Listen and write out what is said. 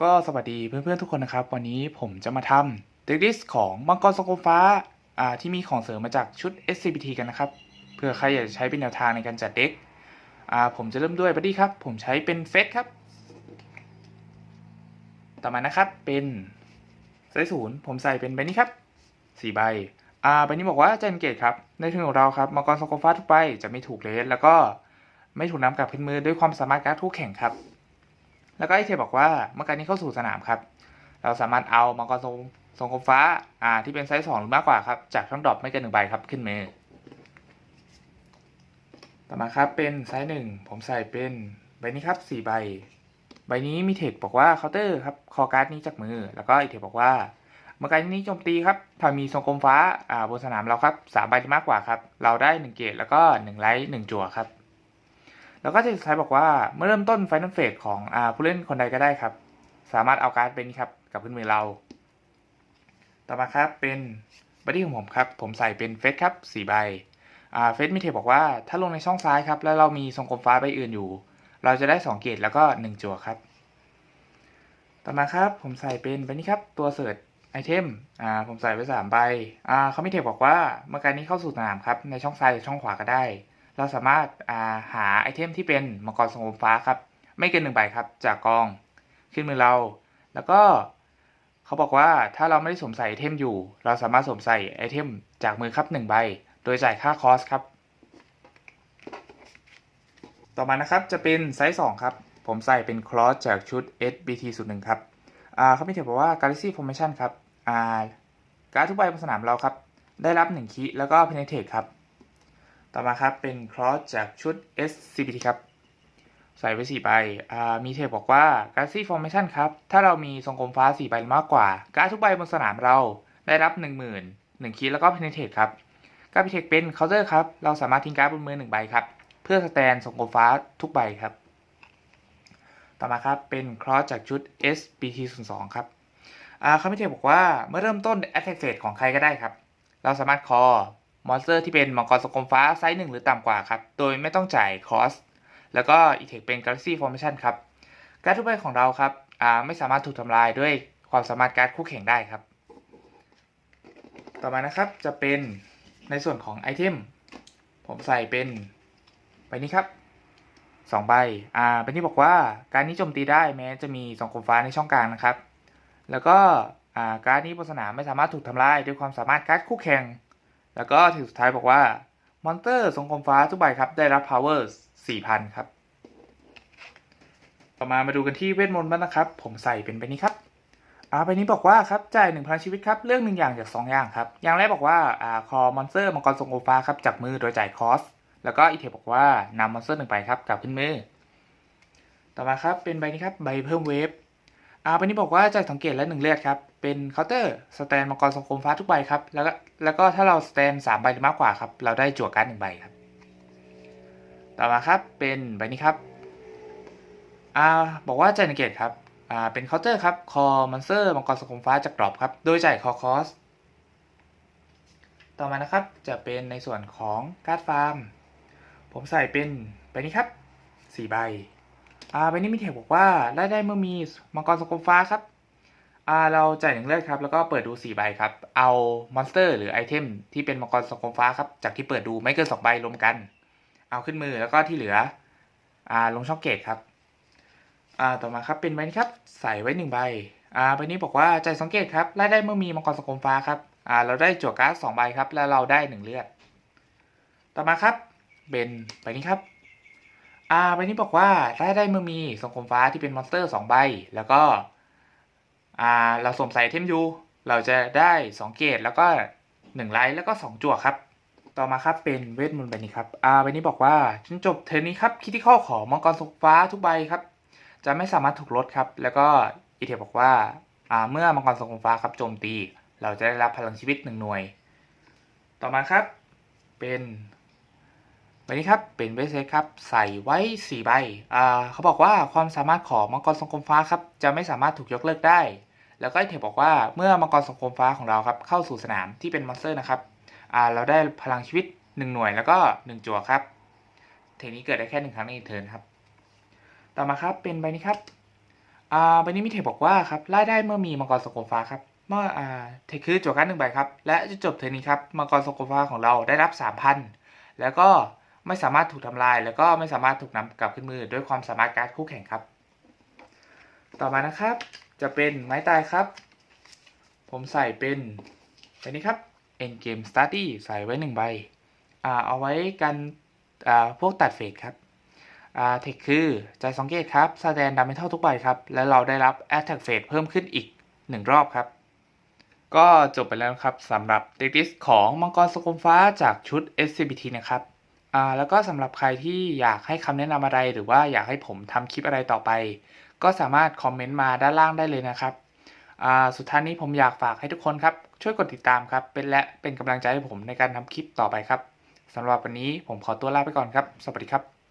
ก็สวัสดีเพื่อนๆทุกคนนะครับ วันนี้ผมจะมาทำเด็กดิสของมังกรสงคมฟ้าอ่าที่มีของเสริมมาจากชุด SCPT กันนะครับ เพื่อใครอยากจะใช้เป็นแนวทางในการจัดเด็กอ่าผมจะเริ่มด้วยบัดดี้ครับ ผมใช้เป็นเฟสครับ ต่อมานะครับเป็นไซส์ศูนย์ผมใส่เป็นใบนี้ครับสี่ใบอ่าใบนี้บอกว่าจะเอนเกตครับ ในทีมของเราครับมังกรสงคมฟ้าทุกใบจะไม่ถูกเลสแล้วก็ไม่ถูกนำกลับขึ้นมือด้วยความสามารถการดคู่แข่งครับ แล้วก็ไอเทบอกว่าเมื่อการนี้เข้าสู่สนามครับ เราสามารถเอามังกรทรงทรงคมฟ้าอ่าที่เป็นไซส์สองหรือมากกว่าครับ จากช่องดรอปไม่เกินหนึ่งใบครับขึ้นมือต่อมาครับเป็นไซส์หนึ่งผมใส่เป็นใบนี้ครับสี่ใบ ใบนี้มีเทคบอกว่าเคาน์เตอร์ครับคอการ์ดนี้จากมือ แล้วก็ไอเทบอกว่าเมื่อการนี้โจมตีครับถ้ามีทรงกลมฟ้าอ่าบนสนามเราครับสามใบหรือมากกว่าครับ เราได้หนึ่งเกตแล้วก็หนึ่งไลท์หนึ่งจั่วครับ แล้วก็ที่สุดท้บอกว่าเมื่อเริ่มต้นไฟนอลเฟสของอผู้เล่นคนใดก็ได้ครับ สามารถเอาการ์ดเป็นครับกับขึ้นมือเรา ต่อมาครับเป็นบัดดี้ของผมครับ ผมใส่เป็นเฟสครับสี่ใบเฟสมีเทบอกว่าถ้าลงในช่องซ้ายครับ แล้วเรามีทรงกลมฟ้าใบอื่นอยู่ เราจะได้สองเกตแล้วก็หนึ่งจั่วครับ ต่อมาครับผมใส่เป็นใบนี้ครับตัวเสิร์ชไอเทมผมใส่ไว้สามใบเขามีเทบอกว่าเมื่อการนี้เข้าสู่สนามครับในช่องซ้ายหรือช่องขวาก็ได้ เราสามารถาหาไอเทมที่เป็นมังกรทรงกลมฟ้าครับ ไม่เกินหนึ่งใบครับ จากกองขึ้นมือเรา แล้วก็เขาบอกว่าถ้าเราไม่ได้สวมใส่ไอเทมอยู่ เราสามารถสวมใส่ไอเทมจากมือครับหนึ่งใบ โดยจ่ายค่าคอสครับ ต่อมานะครับจะเป็นไซส์2ครับ ผมใส่เป็นคลอสจากชุด SBT 0 1 ครับอ่าเขาไม่เขียนบอกว่า Galaxy Formation ครับการดทุกใบบนสนามเราครับ ได้รับ1คีแล้วก็ Penetrate ครับ ต่อมาครับเป็นคลอสจากชุด SCPT ครับ ใส่ไว้4ใบอ่ามีเทปบอกว่า Galaxy Formation ครับ ถ้าเรามีทรงกลมฟ้า 4 ใบมากกว่า การดทุกใบบนสนามเราได้รับ 1 0,000 1คีย์แล้วก็ Penetrate ครับการ p e n e t r a เป็น Counter ครับ เราสามารถทิ้งการ์ดบนมือ 1 ใบครับ เพื่อสแตนทรงกลมฟ้าทุกใบครับ ต่อมาครับเป็นคลอสจากชุด SBT 0 2ครับอ่าเขาไม่เทบอกว่าเมื่อเริ่มต้น Attack Phase ของใครก็ได้ครับ เราสามารถคอ มอนสเตอร์ที่เป็นมังกรสกมฟ้าไซส์หนึ่งหรือต่ำกว่าครับ โดยไม่ต้องจ่ายคอส แล้วก็อีเทคเป็น Galaxy Formation ครับ การดทุกใบของเราครับไม่สามารถถูกทำลายด้วยความสามารถการ์ดคู่แข่งได้ครับ ต่อมานะครับจะเป็นในส่วนของไอเทม ผมใส่เป็นใบนี้ครับสองใบอ่าเป็นที่บอกว่าการนี้โจมตีได้แม้จะมีสองกลมฟ้าในช่องกลางนะครับ แล้วก็อ่าการนี้บนสนามไม่สามารถถูกทำลายด้วยความสามารถการ์ดคู่แข่ง แล้วก็ที่สุดท้ายบอกว่ามอนเตอร์ทรงกลมฟ้าทุกใบครับ ได้รับ power 4,000 ครับ ต่อมามาดูกันที่เวทมนต์บ้างนะครับ ผมใส่เป็นใบนี้ครับอ่าใบนี้บอกว่าครับจ่ายหนึ่งพลังชีวิตครับ เรื่องหนึ่งอย่างจากสองอย่างครับ อย่างแรกบอกว่าอ่าคอมอนเตอร์มังกรทรงกลมฟ้าครับจากมือโดยจ่ายคอส แล้วก็อีเทบอกว่านำมอนเตอร์หนึ่งไปครับกลับขึ้นมือ ต่อมาครับเป็นใบนี้ครับใบเพิ่มเวฟ อ่าใบนี้บอกว่าจ่ายสังเกตและหนึ่งเลือดครับ เป็นเคาน์เตอร์สแตนมังกรทรงกลมฟ้าทุกใบครับ แล้วก็แล้วก็ถ้าเราสแตนสามใบหรือมากกว่าครับ เราได้จั่วการ์ดหนึ่งใบครับ ต่อมาครับ เป็นใบนี้ครับ อ่า บอกว่าจ่ายหนึ่งเกตครับ อ่า เป็นเคาน์เตอร์ครับ คอมอนเตอร์มังกรทรงกลมฟ้าจากดรอปครับ โดยจ่ายคอคอส ต่อมานะครับ จะเป็นในส่วนของการ์ดฟาร์ม ผมใส่เป็นใบนี้ครับสี่ใบ อ่าใบนี้มีเทคบอกว่าได้ได้เมื่อมีมังกรสงกลมฟ้าครับอ่าเราจ่ายหนึ่งเลือดครับ แล้วก็เปิดดูสี่ใบครับ เอามอนสเตอร์หรือไอเทมที่เป็นมังกรสงกลมฟ้าครับ จากที่เปิดดูไม่เกินสองใบรวมกัน เอาขึ้นมือแล้วก็ที่เหลืออ่าลงช่องเกตครับอ่าต่อมาครับเป็นใบนี้ครับ ใส่ไว้หนึ่งใบอ่าใบนี้บอกว่าใจสังเกตครับไล่ได้เมื่อมีมังกรสงกลมฟ้าครับอ่าเราได้จั่วการ์ดสองใบครับ แล้วเราได้หนึ่งเลือด ต่อมาครับเป็นใบนี้ครับ อ่าใบนี้บอกว่าได้ได้เมื่อมีทรงกลมฟ้าที่เป็นมอนสเตอร์สองใบ แล้วก็ อ่า เราสวมใส่เทมยูเราจะได้สองเกตแล้วก็หนึ่งไลท์แล้วก็สองจั่วครับ ต่อมาครับเป็นเวทมนต์ใบนี้ครับ อ่าใบนี้บอกว่าจนจบเทอร์นนี้ครับคิดที่ข้อของมังกรทรงฟ้าทุกใบครับ จะไม่สามารถถูกลดครับ แล้วก็อีเทบอกว่า อ่า เมื่อมังกรทรงกลมฟ้าครับโจมตี เราจะได้รับพลังชีวิตหนึ่งหน่วย ต่อมาครับ เป็น ใบนี้ครับเป็นเวสเซครับใส่ไว้ 4 ใบอ่าเขาบอกว่าความสามารถของมังกรทรงกลมฟ้าครับจะไม่สามารถถูกยกเลิกได้ แล้วก็ไอเทบอกว่าเมื่อมังกรทรงกลมฟ้าของเราครับเข้าสู่สนามที่เป็นมอนสเตอร์นะครับอ่าเราได้พลังชีวิต 1 หน่วยแล้วก็ 1 จั่วครับ เทนี้เกิดได้แค่หนึ่งครั้งในเทิร์นครับต่อมาครับเป็นใบนี้ครับอ่าใบนี้มีเทบอกว่าครับไล่ได้เมื่อมีมังกรสโคฟ้าครับเมื่ออ่าเทคคือจั่วการ์ดหนึ่งใบครับและจะจบเทอร์นนี้ครับมังกรสโคฟ้าของเราได้รับสามพันแล้วก็ ไม่สามารถถูกทำลาย แล้วก็ไม่สามารถถูกนำกลับขึ้นมือด้วยความสามารถการ์ดคู่แข่งครับ ต่อมานะครับ จะเป็นไม้ตายครับ ผมใส่เป็นใบนี้ครับ End Game Study ใส่ไว้หนึ่งใบอ่าเอาไว้กันอ่าพวกตัดเฟสครับอ่าเทคคือใจสองเกตครับแสดงดัมเมทัลทุกใบครับ และเราได้รับ Attack Phase เพิ่มขึ้นอีก 1 รอบครับ ก็จบไปแล้วครับสำหรับเด็กลิสของมังกรสกุลฟ้าจากชุด SCBT นะครับ อ่าแล้วก็สำหรับใครที่อยากให้คำแนะนำอะไร หรือว่าอยากให้ผมทำคลิปอะไรต่อไป ก็สามารถคอมเมนต์มาด้านล่างได้เลยนะครับอ่าสุดท้ายนี้ผมอยากฝากให้ทุกคนครับ ช่วยกดติดตามครับ เป็นและเป็นกำลังใจให้ผมในการทำคลิปต่อไปครับสำหรับวันนี้ผมขอตัวลาไปก่อนครับ สวัสดีครับ